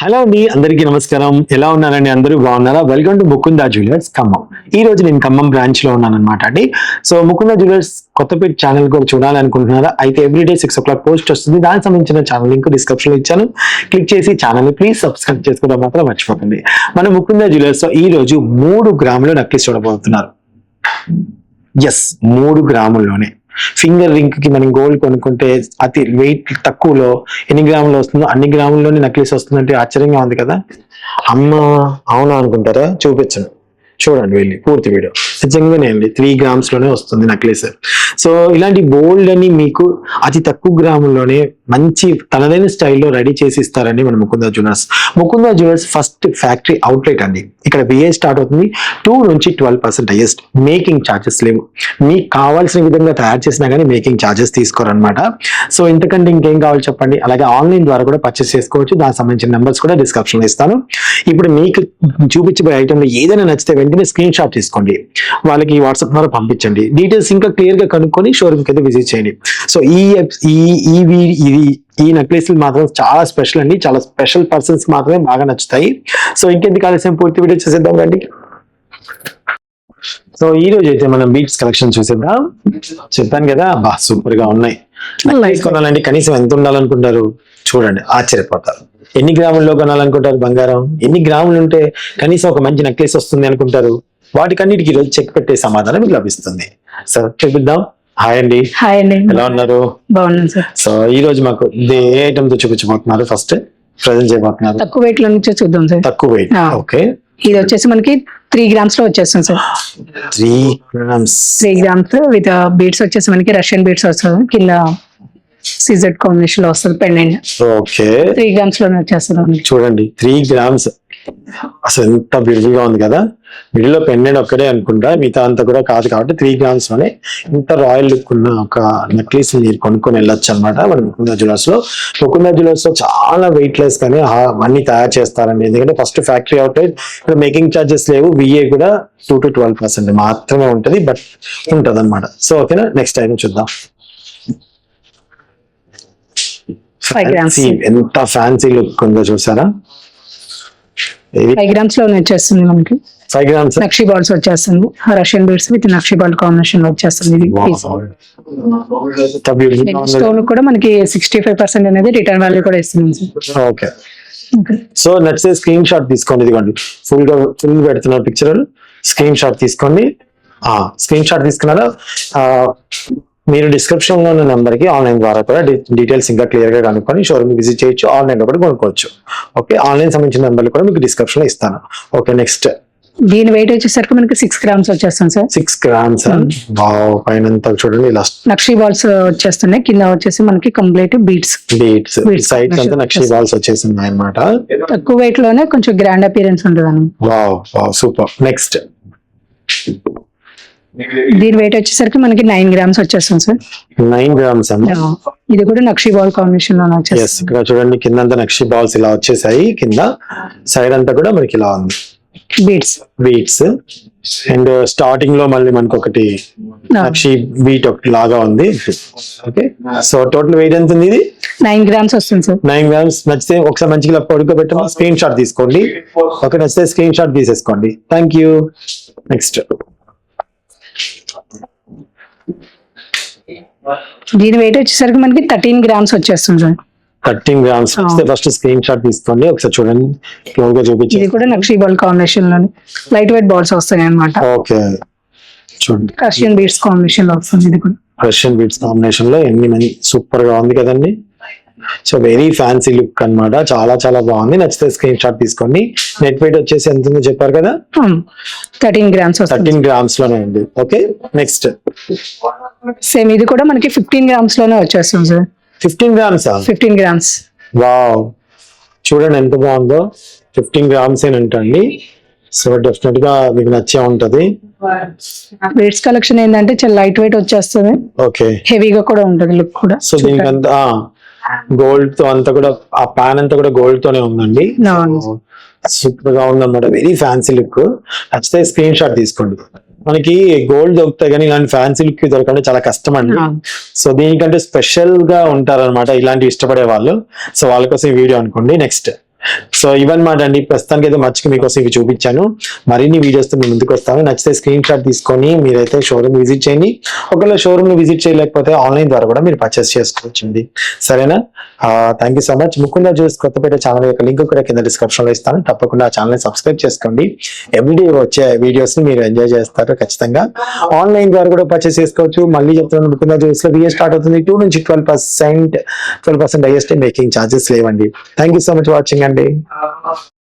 Hello అండి అందరికీ నమస్కారం. ఎలా ఉన్నారండి అందరూ? బాగున్నారా? Welcome to Mukunda jewellers Khammam. ఈ రోజు నేను ఖమ్మం బ్రాంచ్లో ఉన్నాను అనమాట అండి. So Mukunda jewellers Kothapeta channel కూడా చూడాలనుకుంటున్నారా? అయితే everyday six o'clock post వస్తుంది. దానికి సంబంధించిన ఛానల్ లింక్ డిస్క్రిప్షన్లో ఇచ్చాను. క్లిక్ చేసి ఛానల్ ప్లీజ్ సబ్స్క్రైబ్ చేసుకోవడం మాత్రం మర్చిపోకండి. మన ముకుందా జ్యువెలర్స్లో ఈ రోజు మూడు గ్రాములు నక్లీస్ చూడబోతున్నారు. ఎస్ మూడు గ్రాముల్లోనే. ఫింగర్ రింగ్కి మనం గోల్డ్ కొనుక్కుంటే అతి వెయిట్ తక్కువలో ఎన్ని గ్రాములు వస్తుందో అన్ని గ్రాముల్లోనే నక్లీస్ వస్తుందంటే ఆశ్చర్యంగా ఉంది కదా. అమ్మ అవునా అనుకుంటారా? చూపించను చూడండి వెళ్ళి పూర్తి వీడియో. నిజంగానే అండి త్రీ గ్రామ్స్లోనే వస్తుంది నక్లీస్ సో ఇలాంటి బోల్డ్ అని మీకు అతి తక్కువ గ్రాముల్లోనే మంచి తనదైన స్టైల్లో రెడీ చేసి ఇస్తారండి మన Mukunda jewellers Mukunda jewellers first factory outlet అండి. ఇక్కడ బిఏ స్టార్ట్ అవుతుంది. టూ నుంచి twelve percent highest making charges లేవు. మీకు కావాల్సిన విధంగా తయారు చేసినా కానీ మేకింగ్ ఛార్జెస్ తీసుకోరనమాట సో ఇంతకంటే ఇంకేం కావాలి చెప్పండి? అలాగే ఆన్లైన్ ద్వారా కూడా పర్చేస్ చేసుకోవచ్చు. దానికి సంబంధించిన నెంబర్స్ కూడా డిస్క్రిప్షన్లో ఇస్తాను. ఇప్పుడు మీకు చూపించబోయే ఐటెంలో ఏదైనా నచ్చితే వెంటనే స్క్రీన్ షాట్ తీసుకోండి. వాళ్ళకి వాట్సాప్ ద్వారా పంపించండి. డీటెయిల్స్ ఇంకా క్లియర్గా కనుక్కొని షోరూమ్కి అయితే విజిట్ చేయండి. సో ఈ ఈ ఈ వీ- ఇది ఈ నెక్లెస్లు మాత్రం చాలా స్పెషల్ అండి. చాలా స్పెషల్ పర్సన్స్ మాత్రమే బాగా నచ్చుతాయి. సో ఇంకెందుకు ఆలస్యం? పూర్తి వీడియో చేసేద్దాం రండి. సో ఈ రోజు అయితే మనం బీట్స్ కలెక్షన్ చూసేద్దాం. చెప్పాను కదా బా సూపర్గా ఉన్నాయి. కొనాలంటే కనీసం ఎంత ఉండాలనుకుంటారు? చూడండి ఆశ్చర్యపోతారు. ఎన్ని గ్రాముల్లో కొనాలనుకుంటారు బంగారం? ఎన్ని గ్రాములు ఉంటే కనీసం ఒక మంచి నెక్లెస్ వస్తుంది అనుకుంటారు? వాటికన్నిటికీ ఈరోజు చెక్ పెట్టే సమాధానం మీకు లభిస్తుంది. సో చూపిద్దాం. హాయ్ అండి. హాయ్ అండి. ఎలా ఉన్నారు? బాగున్నాను సార్. సో ఈ రోజు మాకు ఏ ఐటమ్తో చూపించబోతున్నారు. ఫస్ట్ ప్రజెంట్ చేయబోతున్నారు. తక్కువ వెయిట్లో నుంచి చూద్దాం సార్. తక్కువ వెయిట్. ఓకే ఇది వచ్చేసి మనకి త్రీ గ్రామ్స్లో వచ్చేస్తుంది sir. Three grams three grams with beads వచ్చేసి మనకి రష్యన్ బీడ్స్ వస్తుంది. కింద సిజెడ్ కాంబినేషన్లో వస్తుంది పెండెంట్ ఓకే త్రీ గ్రామ్స్లోనే వచ్చేస్తుంది చూడండి త్రీ గ్రామ్స్ అసలు ఎంత బ్యూటిఫుల్గా ఉంది కదా? మిడిల్లో పెండెంట్ ఒక్కడే అనుకుంటా మిగతా అంతా కూడా కాదు కాబట్టి త్రీ గ్రామ్స్లోనే ఇంత రాయల్ లుక్ ఉన్న ఒక నెక్లెస్ మీరు కొనుక్కొని వెళ్ళొచ్చు అనమాట మన ముకుందా జ్యువెలర్స్లో. ముకుందా జ్యువెలర్స్లో చాలా వెయిట్ లెస్ కానీ అన్ని తయారు చేస్తారండి. ఎందుకంటే ఫస్ట్ ఫ్యాక్టరీ అవుట్ ఇక్కడ మేకింగ్ ఛార్జెస్ లేవు విఏ కూడా టూ టు ట్వెల్వ్ పర్సెంట్ మాత్రమే ఉంటది బట్ ఉంటది అనమాట సో ఓకేనా నెక్స్ట్ టైం చూద్దాం. Grams. Fancy, ఎంత ఫ్యాన్సీ లుక్ ఉందో చూసారా? ఫైవ్ గ్రామ్స్లోనే వచ్చేస్తుంది మనకి. ఫైవ్ గ్రామ్స్ నక్షి బాల్స్ వచ్చేస్తుంది. Russian beads with nakshi ball కాంబినేషన్లో వచ్చేస్తుంది ఇది. స్టోన్ కూడా మనకి సిక్స్టీ ఫైవ్ పర్సెంట్ అనేది రిటర్న్ వాల్యూ కూడా సార్ ఓకే సో నచ్చితే స్క్రీన్ షాట్ తీసుకోండి. ఇదిగోండి. ఫుల్గా ఫుల్ పెడుతున్నారు పిక్చర్ స్క్రీన్ షాట్ తీసుకోండి. స్క్రీన్ షాట్ తీసుకున్నారా? మీరు డిస్క్రిప్షన్లో ఉన్న నెంబర్కి ఆన్లైన్ ద్వారా కూడా డీటెయిల్స్ ఇంకా క్లియర్గా కనుక్కొని షోరూమ్ విజిట్ చేయొచ్చు ఆన్లైన్లో కూడా కొనుక్కోవచ్చు. ఓకే ఆన్లైన్ సంబంధించిన నెంబర్లు కూడా మీకు డిస్క్రిప్షన్లో ఇస్తాను. ఓకే నెక్స్ట్ దీని వెయిట్ వచ్చేసరికి మనకి సిక్స్ గ్రామ్స్ వచ్చేస్తుంది సార్. సిక్స్ గ్రామ్స్ పైన చూడండి ఇలా నక్షి బాల్స్ వచ్చేస్తున్నాయి. కింద వచ్చేసి మనకి కంప్లీట్ బీట్స్ బీట్స్ సైడ్స్ అంతా నక్షి బాల్స్ వచ్చేసింది అనమాట తక్కువ వెయిట్లోనే కొంచెం గ్రాండ్ అపియరెన్స్ ఉంటుంది వావ్ వావ్ సూపర్ నెక్స్ట్ దీని వెయిట్ వచ్చేసరికి మనకి నైన్ గ్రామ్స్ వచ్చేస్తుంది సార్ నైన్ గ్రామ్స్ ఇది కూడా నక్షి బాల్ కాంబినేషన్లో ఇక్కడ చూడండి కింద అంతా నక్షి బాల్స్ ఇలా వచ్చేసాయి. కింద సైడ్ అంతా కూడా మనకి ఇలా ఉంది. బీట్స్ బీట్స్ అండ్ స్టార్టింగ్లో మళ్ళీ మనకి ఒకటి నక్షి బీట్ ఒకటి లాగా ఉంది. ఓకే సో టోటల్ వెయిట్ ఎంత ఉంది ఇది? నైన్ గ్రామ్స్ వస్తుంది సార్ నైన్ గ్రామ్స్ నచ్చితే ఒకసారి మంచిగా పడుకోబెట్టమా? స్క్రీన్ షాట్ తీసుకోండి ఒక నచ్చితే స్క్రీన్ షాట్ తీసేసుకోండి. థ్యాంక్ యూ నెక్స్ట్ దీని వెయిట్ వచ్చేసరికి మనకి థర్టీన్ గ్రామ్స్ వచ్చేస్తుంది థర్టీన్ గ్రామ్స్ వస్తే ఫస్ట్ స్క్రీన్ షాట్ తీసుకోండి. ఒకసారి చూడండి. క్లోజ్గా చూపించి ఇది కూడా నక్షి బాల్ కాంబినేషన్లోని. లైట్ వెయిట్ బాల్స్ వస్తాయి అనమాట ఓకే. చూడండి. రష్యన్ బీట్స్ కాంబినేషన్లో వస్తుంది ఇది కూడా. రష్యన్ బీట్స్ కాంబినేషన్లో ఎన్ని మంది సూపర్గా ఉంది కదండి. సో వెరీ ఫ్యాన్సీ లుక్ అన్నమాట. చాలా చాలా బాగుంది. నచ్చితే స్క్రీన్ షాట్ తీసుకోండి. నెట్ వెయిట్ వచ్చేసి ఎంత ఉందో చెప్పారు కదా? థర్టీన్ గ్రామ్స్ థర్టీన్ గ్రామ్స్లోనే ఉంది. ఓకే నెక్స్ట్ సేమ్ ఇది కూడా మనకి ఫిఫ్టీన్ గ్రామ్స్లోనే వచ్చేస్తుంది sir. Fifteen grams fifteen grams wow చూడండి ఎంత బాగుందో. ఫిఫ్టీన్ గ్రామ్స్ ఏనంటండి సో డెఫినెట్గా మీకు నచ్చే ఉంటది. బీడ్స్ కలెక్షన్ ఏంటంటే చాలా లైట్ వెయిట్ వచ్చేస్తుంది ఓకే హెవీగా కూడా ఉంటుంది లుక్ కూడా. సో దీనికి అంతా గోల్డ్తో అంతా కూడా ఆ ప్యాన్ అంతా కూడా గోల్డ్ తోనే ఉందండి. సూపర్గా ఉందన్నమాట. వెరీ ఫ్యాన్సీ లుక్ నచ్చితే స్క్రీన్ షాట్ తీసుకోండి. మనకి గోల్డ్ దొరుకుతాయి కానీ ఇలాంటి ఫ్యాన్సీ లుక్ దొరకంటే చాలా కష్టం అండి. సో దీనికంటే స్పెషల్గా ఉంటారన్నమాట ఇలాంటివి ఇష్టపడే వాళ్ళు. సో వాళ్ళ కోసం ఈ వీడియో అనుకోండి. నెక్స్ట్ సో ఇవన్నమాట అండి ప్రస్తుతానికి అయితే మర్చికి మీకోసం ఇవి చూపించాను. మరిన్ని వీడియోస్ మేము ముందుకు వస్తాము నచ్చితే స్క్రీన్ షాట్ తీసుకొని మీరైతే షోరూమ్ విజిట్ చేయండి. ఒకవేళ షోరూమ్ని విజిట్ చేయలేకపోతే ఆన్లైన్ ద్వారా కూడా మీరు పర్చేస్ చేసుకోవచ్చండి. సరేనా? Thank you so much Mukunda juice Kothapeta channel యొక్క లింక్ కూడా కింద డిస్క్రిప్షన్లో ఇస్తాను. తప్పకుండా ఆ ఛానల్ని సబ్స్క్రైబ్ చేసుకోండి. ఎవ్రీడే వచ్చే వీడియోస్ని మీరు ఎంజాయ్ చేస్తారు ఖచ్చితంగా. ఆన్లైన్ ద్వారా కూడా పర్చేస్ చేసుకోవచ్చు. మళ్ళీ చెప్తున్నాను ముకుందా జ్యూస్ విఏ స్టార్ట్ అవుతుంది. టూ నుంచి twelve percent twelve percent highest making charges లేవండి. Thank you so much watching అండి